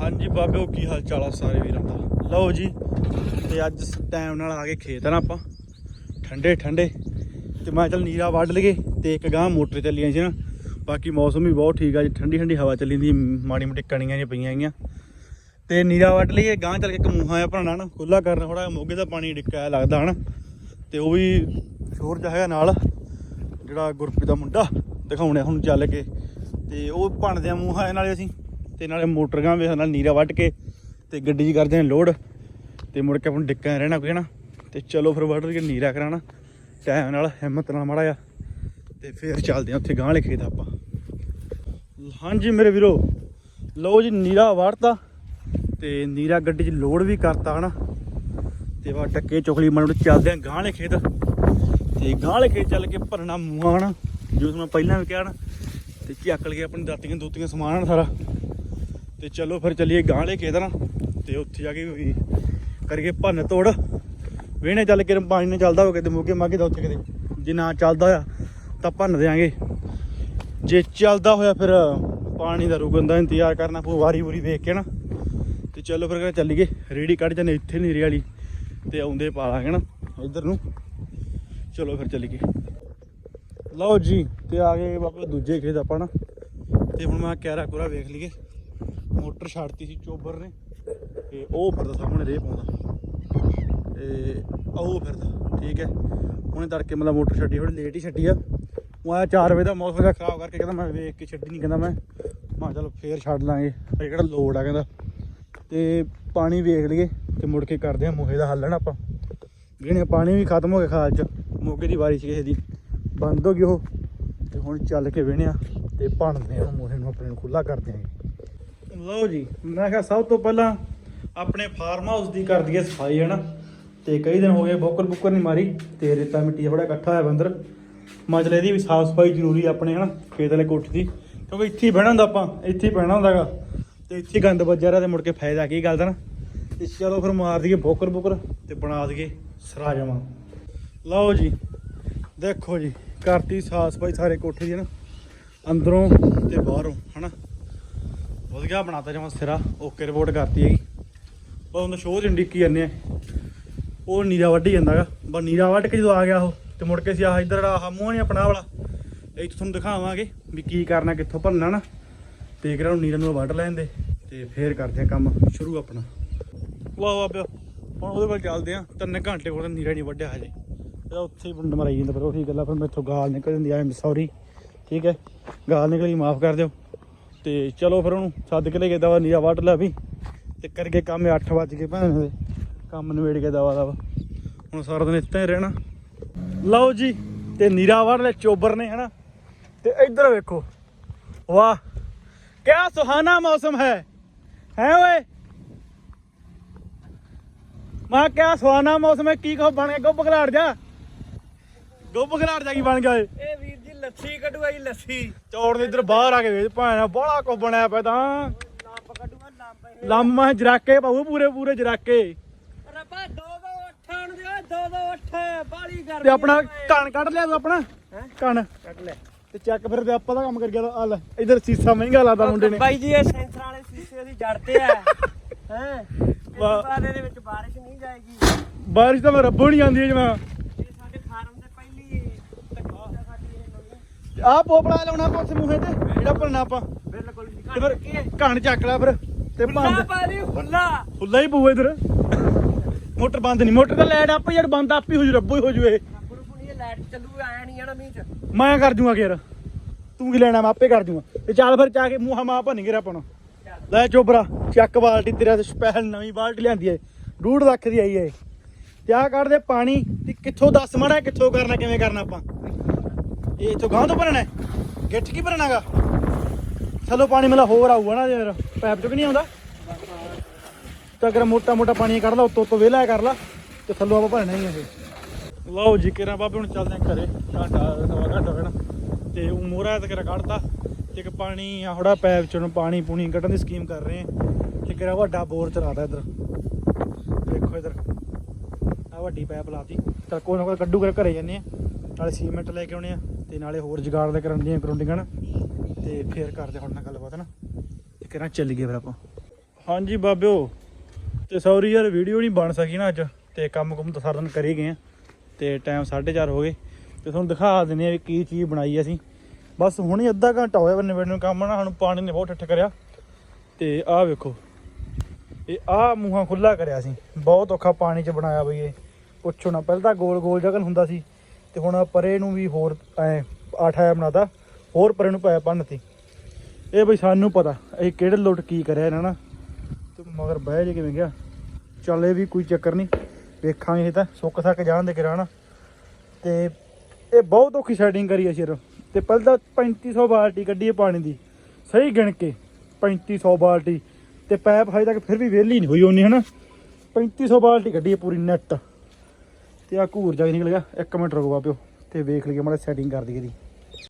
ਹਾਂਜੀ ਬਾਬਿਓ ਕੀ ਹਾਲ ਚਾਲ ਆ ਸਾਰੇ ਵੀਰਾਂ ਦਾ? ਲਓ ਜੀ, ਤੇ ਅੱਜ ਟਾਈਮ ਨਾਲ ਆ ਕੇ ਖੇਤ ਆ ਨਾ ਆਪਾਂ। ਠੰਡੇ ਠੰਡੇ। ਤੇ ਮੈਂ ਚੱਲ ਨੀਰਾ ਵੱਢ ਲਈਏ ਤੇ ਇੱਕ ਗਾਂ ਮੋਟਰ ਚੱਲੀਆਂ ਸੀ ਨਾ। ਬਾਕੀ ਮੌਸਮ ਵੀ ਬਹੁਤ ਠੀਕ ਆ ਜੀ। ਠੰਡੀ ਠੰਡੀ ਹਵਾ ਚੱਲੀ ਦੀ ਮਾੜੀ ਮੋਟੀ ਕਣੀਆਂ ਜਿਹੀਆਂ ਪਈਆਂ ਹੈਗੀਆਂ। ਤੇ ਨੀਰਾ ਵੱਢ ਲਈਏ ਗਾਂ ਚੱਲ ਕੇ ਇੱਕ ਮੂੰਹਾਂ ਆ ਭਰਨਾ ਨਾ ਖੁੱਲਾ ਕਰਨਾ ਥੋੜਾ ਮੋਗੇ ਦਾ ਪਾਣੀ ਡਿੱਕਾ ਲੱਗਦਾ ਹਨ। ਤੇ ਉਹ ਵੀ ਸ਼ੋਰ ਜਿਹਾ ਹੈਗਾ ਨਾਲ, ਜਿਹੜਾ ਗੁਰਪ੍ਰੀਤ ਦਾ ਮੁੰਡਾ ਦਿਖਾਉਣੇ ਹੁਣ ਚੱਲ ਕੇ। ਤੇ ਉਹ ਭਣਦੇ ਆ ਮੂੰਹਾਂ ਨਾਲੇ ਅਸੀਂ। ਤੇ ਨਾਲੇ ਮੋਟਰ ਗਾਂ ਵੇਖ ਨਾਲ ਨੀਰਾ ਵੱਢ ਕੇ ਤੇ ਗੱਡੀ 'ਚ ਕਰਦੇ ਆ ਲੋਡ ਤੇ ਮੁੜ ਕੇ ਆਪਾਂ ਨੂੰ ਡਿੱਕਾਂ ਰਹਿਣਾ ਕੋਈ ਨਾ ਤੇ ਚਲੋ ਫਿਰ ਵੱਢ ਕੇ ਨੀਰਾ ਕਰਾਣਾ ਟਾਈਮ ਨਾਲ, ਹਿੰਮਤ ਨਾਲ ਮਾੜਾ ਆ ਤੇ ਫਿਰ ਚੱਲਦੇ ਆ ਉੱਥੇ ਗਾਂ ਵਾਲੇ ਖੇਤ ਆਪਾਂ। ਹਾਂਜੀ ਮੇਰੇ ਵੀਰੋ, ਲਓ ਜੀ ਨੀਰਾ ਵੜਤਾ ਤੇ ਨੀਰਾ ਗੱਡੀ 'ਚ ਲੋਡ ਵੀ ਕਰਤਾ ਹਨਾ। ਤੇ ਵਾ ਟੱਕੇ ਚੁਕਲੀ ਮਨ ਚੱਲਦੇ ਆ ਗਾਂ ਵਾਲੇ ਖੇਤ। ਤੇ ਗਾਂ ਵਾਲੇ ਖੇਤ ਚੱਲ ਕੇ ਭਰਨਾ ਮੂੰਹਾਂ ਹਨਾ। ਜੋ ਮੈਂ ਪਹਿਲਾਂ ਵੀ ਕਿਹਾ ਨਾ, ਤੇ ਚੱਕਲ ਕੇ ਆਪਣੀ ਦਾਤੀਆਂ ਦੋਤੀਆਂ ਸਮਾਨ ਹਨਾ ਸਾਰਾ। ਤੇ ਚਲੋ ਫਿਰ ਚੱਲੀਏ ਗਾਂ ਵਾਲੇ ਖੇਤ ਨਾ ਤੇ ਉੱਥੇ ਜਾ ਕੇ ਵੀ ਕਰੀਏ ਭੰਨ ਤੋੜ। ਵੇਣੇ ਚੱਲ ਕੇ ਪਾਣੀ ਨਾਲ ਚੱਲਦਾ ਹੋ ਕਿਤੇ ਮੋਗੇ ਮਾਗੇ ਦਾ ਉੱਥੇ ਕਿਤੇ ਜੇ ਨਾ ਚੱਲਦਾ ਹੋਇਆ ਤਾਂ ਭੰਨ ਦਿਆਂਗੇ। ਜੇ ਚੱਲਦਾ ਹੋਇਆ ਫਿਰ ਪਾਣੀ ਦਾ ਰੁਕਣ ਦਾ ਇੰਤਜ਼ਾਰ ਕਰਨਾ ਪਊ ਵਾਰੀ ਵੂਰੀ ਵੇਖ ਕੇ ਨਾ। ਤੇ ਚਲੋ ਫਿਰ ਕਹਿੰਦੇ ਚੱਲੀਏ ਰੇੜੀ ਕੱਢ ਜਾਂਦੇ ਇੱਥੇ ਨੀਰੇ ਵਾਲੀ, ਤੇ ਆਉਂਦੇ ਪਾ ਲਾਂਗੇ ਨਾ ਇੱਧਰ ਨੂੰ। ਚਲੋ ਫਿਰ ਚੱਲੀਏ। ਲਓ ਜੀ, ਤੇ ਆ ਗਏ ਬਾਬਾ ਦੂਜੇ ਖੇਤ ਆਪਾਂ ਨਾ। ਤੇ ਹੁਣ ਮੈਂ ਕੈਰਾ ਕੁਰਾ ਵੇਖ ਲਈਏ। ਮੋਟਰ ਛੱਡਤੀ ਸੀ ਚੋਬਰ ਨੇ ਤੇ ਉਹ ਫਿਰਦਾ ਸਾਹਮਣੇ ਰੇਹ ਪਾਉਂਦਾ। ਤੇ ਉਹ ਫਿਰਦਾ, ਠੀਕ ਹੈ। ਉਹਨੇ ਤੜਕੇ ਮਤਲਬ ਮੋਟਰ ਛੱਡੀ ਥੋੜੀ ਲੇਟ ਹੀ ਛੱਡੀ ਆ। ਉਹ ਆਇਆ 4 ਵਜੇ ਦਾ ਮੌਸਮ ਦਾ ਖਰਾਬ ਕਰਕੇ, ਕਹਿੰਦਾ ਮੈਂ ਵੇਖ ਕੇ ਛੱਡੀ ਨਹੀਂ ਕਹਿੰਦਾ ਮੈਂ। ਮੈਂ ਚਲੋ ਫੇਰ ਛੱਡ ਲਾਂਗੇ। ਪਰ ਕਿਹੜਾ ਲੋਡ ਆ ਕਹਿੰਦਾ। ਤੇ ਪਾਣੀ ਵੇਖ ਲਈਏ ਤੇ ਮੁੜ ਕੇ ਕਰਦੇ ਆ ਮੋਹੇ ਦਾ ਹੱਲ ਨਾ ਆਪਾਂ। ਜਿਹਨੇ ਪਾਣੀ ਵੀ ਖਤਮ ਹੋ ਗਿਆ ਖਾਲ ਚ, ਮੋਗੇ ਦੀ ਵਾਰੀ ਸੀ ਕਿਸੇ ਦੀ, ਬੰਦ ਹੋ ਗਈ ਉਹ। ਤੇ ਹੁਣ ਚੱਲ ਕੇ ਵੇਣਿਆ ਤੇ ਭਣਦੇ ਆ ਮੋਹੇ ਨੂੰ, ਆਪਣੇ ਨੂੰ ਖੁੱਲਾ ਕਰਦੇ ਆ ਲਓ ਜੀ, ਮੈਂ ਕਿਹਾ ਸਭ ਤੋਂ ਪਹਿਲਾਂ ਆਪਣੇ ਫਾਰਮ ਹਾਊਸ ਦੀ ਕਰ ਦਈਏ ਸਫ਼ਾਈ ਹੈ ਨਾ, ਤੇ ਕਈ ਦਿਨ ਹੋ ਗਏ ਬੋਕਰ ਬੁੱਕਰ ਨਹੀਂ ਮਾਰੀ, ਤੇ ਰੇਤਾ ਮਿੱਟੀ ਥੋੜਾ ਇਕੱਠਾ ਹੋਇਆ ਬੰਦਰ ਮਜਲੇ ਇਹਦੀ ਵੀ ਸਾਫ਼ ਸਫ਼ਾਈ ਜ਼ਰੂਰੀ ਆ ਆਪਣੇ ਹਨਾ ਖੇਤ ਵਾਲੇ ਕੋਠੀ ਦੀ, ਕਿਉਂਕਿ ਇੱਥੇ ਹੀ ਬਹਿਣਾ ਹੁੰਦਾ ਆਪਾਂ, ਇੱਥੇ ਹੀ ਪੈਣਾ ਹੁੰਦਾਗਾ, ਤੇ ਇੱਥੇ ਗੰਦ ਵੱਜਿਆ ਰਿਹਾ ਤੇ ਮੁੜ ਕੇ ਫਾਇਦਾ ਕੀ ਗੱਲ ਦਾ ਨਾ। ਤੇ ਚਲੋ ਫਿਰ ਮਾਰ ਦਈਏ ਬੋਕਰ ਬੁੱਕਰ ਤੇ ਬਣਾ ਦਈਏ ਸਰਾ ਜਾਵਾਂ ਲਓ ਜੀ, ਦੇਖੋ ਜੀ ਕਰਤੀ ਸਾਫ਼ ਸਫ਼ਾਈ ਸਾਰੇ ਕੋਠੇ ਦੀ ਨਾ, ਅੰਦਰੋਂ ਤੇ ਬਾਹਰੋਂ ਹਨਾ ਵਧੀਆ ਬਣਾਤਾ ਜਮਾ ਸਿਰਾ। ਓਕੇ ਰਿਪੋਰਟ ਕਰਤੀ ਹੈਗੀ। ਪਰ ਉਹਨੂੰ ਸ਼ੋਅ ਚ ਡਿੱਕੀ ਜਾਂਦੇ ਆ ਉਹ ਨੀਰਾ ਵੱਢੀ ਜਾਂਦਾਗਾ। ਬਸ ਨੀਰਾ ਵੱਢ ਕੇ ਜਦੋਂ ਆ ਗਿਆ ਉਹ, ਤੇ ਮੁੜ ਕੇ ਸੀ ਆਹ ਇੱਧਰ ਆਹ ਮੂੰਹ ਨਹੀਂ ਆਪਣਾ ਵਾਲਾ। ਇਹ ਤੁਹਾਨੂੰ ਦਿਖਾਵਾਂਗੇ ਵੀ ਕੀ ਕਰਨਾ, ਕਿੱਥੋਂ ਭਰਨਾ ਨਾ। ਤੇ ਕਿਹੜਾ ਨੀਰਾ ਨੂੰ ਵੱਢ ਲੈਂਦੇ ਤੇ ਫੇਰ ਕਰਦੇ ਆ ਕੰਮ। ਸ਼ੁਰੂ ਆਪਣਾ। ਵਾਹ ਵਾਹ, ਪਿਓ। ਹੁਣ ਉਹਦੇ ਕੋਲ ਚੱਲਦੇ ਆ ਤਿੰਨ ਘੰਟੇ ਕੋਲ ਨੀਰਾ ਨਹੀਂ ਵੱਢਿਆ ਹਜੇ। ਇਹਦਾ ਉੱਥੇ ਹੀ ਬੰਦ ਮਰਾਈ ਜਾਂਦਾ ਪਰ ਉਹੀ ਗੱਲਾਂ, ਫਿਰ ਮੈਥੋਂ ਗਾਲ ਨਿਕਲ ਜਾਂਦੀ ਆਈ ਐਮ ਸੌਰੀ ਠੀਕ ਹੈ। ਗਾਲ ਨਿਕਲੀ ਮਾਫ ਕਰ ਦਿਓ। ਤੇ ਚਲੋ ਫਿਰ ਉਹਨੂੰ ਸੱਦ ਕੇ ਲੈ ਕੇ ਦਵਾ ਨੀਰਾ ਵੱਢ ਲਿਆ ਵੀ। ਤੇ ਕਰਕੇ ਕੰਮ 8 ਵਜ ਗਏ ਭੈਣ ਦੇ। ਕੰਮ ਨਵੇੜ ਕੇ ਦਵਾ ਦਵਾ। ਹੁਣ ਸਾਰਾ ਦਿਨ ਇੱਥੇ ਹੀ ਰਹਿਣਾ। ਲਓ ਜੀ, ਤੇ ਨੀਰਾ ਵੱਢ ਲੈ ਚੋਬਰ ਨੇ, ਹਨਾ? ਤੇ ਇੱਧਰ ਵੇਖੋ। ਵਾਹ, ਕਿਆ ਸੁਹਾਣਾ ਮੌਸਮ ਹੈ। ਹੈ ਓਏ? ਮਾ, ਕਿਆ ਸੁਹਾਣਾ ਮੌਸਮ ਹੈ। ਕੀ ਕੋ ਬਣ ਗਿਆ? ਗੁੱਬ ਘਲਾੜ ਜਾ। ਗੁੱਬ ਘਲਾੜ ਜਾ, ਕੀ ਬਣ ਗਿਆ ਏ ਵੀਰ ਜੀ ਲੱਸੀ ਕਢਵਾਈ ਲੱਸੀ। ਚੌੜ ਦੇ ਇੱਧਰ ਬਾਹਰ ਆ ਕੇ ਵੇਖ ਭਾਣਾ ਬੜਾ ਕੋ ਬਣਿਆ ਪਿਆ ਤਾਂ। ਕਢੂਗਾ ਇਹ ਲੰਮਾ ਜਰਾਕੇ ਪਾਉ ਪੂਰੇ ਪੂਰੇ ਜਰਾਕੇ। ਰੱਬਾ ਦੋ ਦੋ ਅੱਠਾਂ ਨੂੰ ਦਿਓ ਦੋ ਦੋ ਅੱਠ ਬਾਲੀ ਕਰ ਤੇ ਆਪਣਾ ਕਣ ਕੱਢ ਲਿਆ ਤੂੰ ਆਪਣਾ? ਕਣ ਕੱਢ ਲੈ ਤੇ ਚੱਕ ਫਿਰ ਤੇ ਆਪਾਂ ਦਾ ਕੰਮ ਕਰ ਗਿਆ ਆ ਲੈ ਇਧਰ ਸੀਸਾ ਮਹਿੰਗਾ ਲਾਦਾ ਮੁੰਡੇ ਨੇ। ਬਾਈ ਜੀ ਇਹ ਸੈਂਸਰ ਵਾਲੇ ਸ਼ੀਸ਼ੇ ਦੀ ਜੜਤੇ ਆ। ਹੈ। ਬਾਅਦ ਇਹਦੇ ਵਿੱਚ ਬਾਰਿਸ਼ ਨਹੀਂ ਜਾਏਗੀ। ਬਾਰਿਸ਼ ਤਾਂ ਮੈਂ ਰੱਬੋ ਨਹੀਂ ਆਉਂਦੀ ਜਮਾ ਇਹ ਸਾਡੇ ਫਾਰਮ ਦੇ ਪਹਿਲੀ ਤਕਨੀਕ ਆ ਸਾਡੀ ਇਹ ਆਹ ਪੋਪੜਾ ਲਾਉਣਾ ਉਸ ਮੂਹੇ ਤੇ ਜਿਹੜਾ ਭਰਨਾ ਆਪਾਂ। ਬਿਲਕੁਲ ਜੀ ਤੇ ਫਿਰ ਕਣ ਚੱਕ ਲੈ ਫਿਰ ਤੇ ਬੰਦ। ਪਾ ਲਈ ਫੁੱਲਾ। ਫੁੱਲਾ ਹੀ ਪਊ ਇਧਰ। ਮੋਟਰ ਬੰਦ ਨਹੀਂ ਮੋਟਰ ਤਾਂ ਲੈਟ ਆਪੇ ਜਦ ਬੰਦ ਆਪੇ ਹੋ ਜੂ ਰੱਬੋ ਹੀ ਹੋ ਜੂ ਇਹ। ਰੱਬ ਨੂੰ ਪੁਣੀ ਲਾਈਟ ਚੱਲੂ ਆਇਆ ਨਹੀਂ ਜਾਣਾ ਮੀਂਹ ਚ। ਮੈਂ ਕਰ ਜੂਗਾ ਯਾਰ ਤੂੰ ਕੀ ਲੈਣਾ ਮੈਂ ਆਪੇ ਕਰ ਜੂਗਾ। ਤੇ ਚੱਲ ਫਿਰ ਚਾ ਕੇ ਮੂੰਹਾਂ ਮਾਂ ਭੰਨ ਗਿਆ ਆਪਾਂ ਨੂੰ ਲੈ ਚੋਬਰਾ ਚੱਕ ਬਾਲਟੀ ਤੇਰਾ ਤੇ ਸਪੈਸ਼ਲ ਨਵੀਂ ਬਾਲਟੀ ਲਿਆਂਦੀ ਏ। 2.5 ਲੱਖ ਦੀ ਆਈ ਏ। ਤੇ ਕੱਢ ਦੇ ਪਾਣੀ ਤੇ ਕਿੱਥੋਂ ਦੱਸ ਮੜਾ ਕਿੱਥੋਂ ਕਰਨਾ ਕਿਵੇਂ ਕਰਨਾ ਆਪਾਂ। ਇਹ ਇੱਥੋਂ ਗਾਂ ਤੋਂ ਭਰਨਾ ਹੈ? ਗਿੱਠ ਕੀ ਭਰਨਾਗਾ ਥੱਲੋਂ ਪਾਣੀ ਮਤਲਬ ਹੋਰ ਆਊਗਾ ਨਾ ਯਾਰ ਪੈਪ ਚੋਂ ਨਹੀਂ ਆਉਂਦਾ। ਤਾਂ ਅਗਰ ਮੋਟਾ ਮੋਟਾ ਪਾਣੀ ਕੱਢ ਲਾ, ਉੱਤੋਂ ਉੱਤੋਂ ਵਿਹਲਾ ਕਰ ਲਾ, ਤੇ ਥੱਲੋਂ ਆਪਾਂ ਭਰਨਾ ਹੀ ਆ ਇਹ। ਲਓ ਜੀ, ਕਿਰਾਂ ਬਾਬੇ, ਹੁਣ ਚੱਲਦੇ ਆਂ ਘਰੇ। ਘੰਟਾ ਸਵਾ ਘੰਟਾ ਹੋਣਾ ਤੇ ਉਹ ਮੋਰਾ ਤੇ ਕਿਰਾ ਕੱਢਤਾ? ਤੇ ਇੱਕ ਪਾਣੀ ਆ ਥੋੜਾ ਪੈਪ ਚੋਂ ਪਾਣੀ ਪੂਣੀ ਕੱਢਣ ਦੀ ਸਕੀਮ ਕਰ ਰਹੇ ਆ ਤੇ ਕਿਰਾ ਵੱਡਾ ਬੋਰ ਚਲਾਤਾ ਇੱਧਰ। ਦੇਖੋ ਇੱਧਰ। ਆ ਵੱਡੀ ਪੈਪ ਲਾਤੀ। ਤਾਂ ਕੋਈ ਨਾ ਕੋਈ ਕੱਢੂ ਕਰ ਘਰੇ ਜਾਂਦੇ ਆ ਨਾਲੇ ਸੀਮੈਂਟ ਲੈ ਕੇ ਆਉਣੇ ਆ। ਤੇ ਨਾਲੇ ਹੋਰ ਜੁਗਾੜ ਦੇ ਕਰਨ ਦੀਆਂ ਗਰਾਉਂਡਿੰਗਾਂ ਨਾ। ਤੇ ਫੇਰ ਕਰਦੇ ਹੁਣ ਨਾਲ ਗੱਲਬਾਤ ਨਾ? ਤੇ ਕਿਰਾਂ ਚੱਲ ਗਏ ਫਿਰ ਆਪਾਂ। ਹਾਂਜੀ ਬਾਬਿਓ, ਤੇ ਸੌਰੀ ਯਾਰ, ਵੀਡੀਓ ਨਹੀਂ ਬਣ ਸਕੀ ਨਾ ਅੱਜ। ਤੇ ਕੰਮ ਕੁਮ ਤਾਂ ਸਾਰਾ ਦਿਨ ਕਰੀ ਗਏ ਆ। ਤੇ ਟਾਈਮ 4:30 ਹੋ ਗਏ। ਤੇ ਤੁਹਾਨੂੰ ਦਿਖਾ ਦਿੰਦੇ ਆ ਵੀ ਕੀ ਚੀਜ਼ ਬਣਾਈ ਅਸੀਂ। ਬਸ ਹੁਣੇ ਅੱਧਾ ਘੰਟਾ ਹੋਇਆ ਬੰਨੇ ਨੂੰ, ਕੰਮ ਨਾ ਸਾਨੂੰ ਪਾਣੀ ਨੇ ਬਹੁਤ ਠੱਠ ਕਰਿਆ। ਤੇ ਆਹ ਵੇਖੋ। ਇਹ ਆਹ ਮੂੰਹਾਂ ਖੁੱਲਾ ਕਰਿਆ ਸੀ। ਬਹੁਤ ਔਖਾ ਪਾਣੀ 'ਚ ਬਣਾਇਆ ਬਈ ਇਹ। ਪੁੱਛੋ ਨਾ, ਪਹਿਲਾਂ ਤਾਂ ਗੋਲ ਗੋਲ ਜਗਨ ਹੁੰਦਾ ਸੀ। ਤੇ ਹੁਣ ਪਰੇ ਨੂੰ ਵੀ ਹੋਰ ਐ ਆਠਾਇਆ ਬਣਾਤਾ, ਹੋਰ ਪਰੇ ਨੂੰ ਪਾਇਆ ਪੰਨਤੀ ਇਹ ਬਈ ਸਾਨੂੰ ਪਤਾ ਇਹ ਕਿਹੜੇ ਲੁੱਟ ਕੀ ਕਰਿਆ ਇਹਨਾਂ ਨਾ ਤੇ ਮਗਰ ਬਹਿ ਜੇ ਕਿਵੇਂ ਗਿਆ। ਚੱਲ ਇਹ ਵੀ ਕੋਈ ਚੱਕਰ ਨਹੀਂ, ਵੇਖਾਂਗੇ ਇਹ ਤਾਂ, ਸੁੱਕ ਸੱਕ ਜਾਣ ਦੇ ਕਿਰਾਣਾ। ਤੇ ਇਹ ਬਹੁਤ ਔਖੀ ਸੈਟਿੰਗ ਕਰੀ ਅਸੀਂ ਯਾਰ ਤੇ ਪਹਿਲਾਂ ਤਾਂ 3500 ਬਾਲਟੀ ਕੱਢੀ ਹੈ ਪਾਣੀ ਦੀ, ਸਹੀ ਗਿਣ ਕੇ 3500 ਬਾਲਟੀ। ਤੇ ਪੈਪ ਹਜੇ ਤੱਕ ਫਿਰ ਵੀ ਵਿਹਲੀ ਨਹੀਂ ਹੋਈ ਉਹਨੀ ਹਨਾ। 3500 ਬਾਲਟੀ ਕੱਢੀ ਹੈ ਪੂਰੀ ਨੈਟ ਤੇ ਆ ਘੂਰ ਜਾ ਕੇ ਨਿਕਲ ਗਿਆ। ਇੱਕ ਮਿੰਟ ਰੁਕਵਾ ਪਿਓ ਤੇ ਵੇਖ ਲਈਏ ਮਾੜਾ ਸੈਟਿੰਗ ਕਰ ਦਈਏ ਦੀ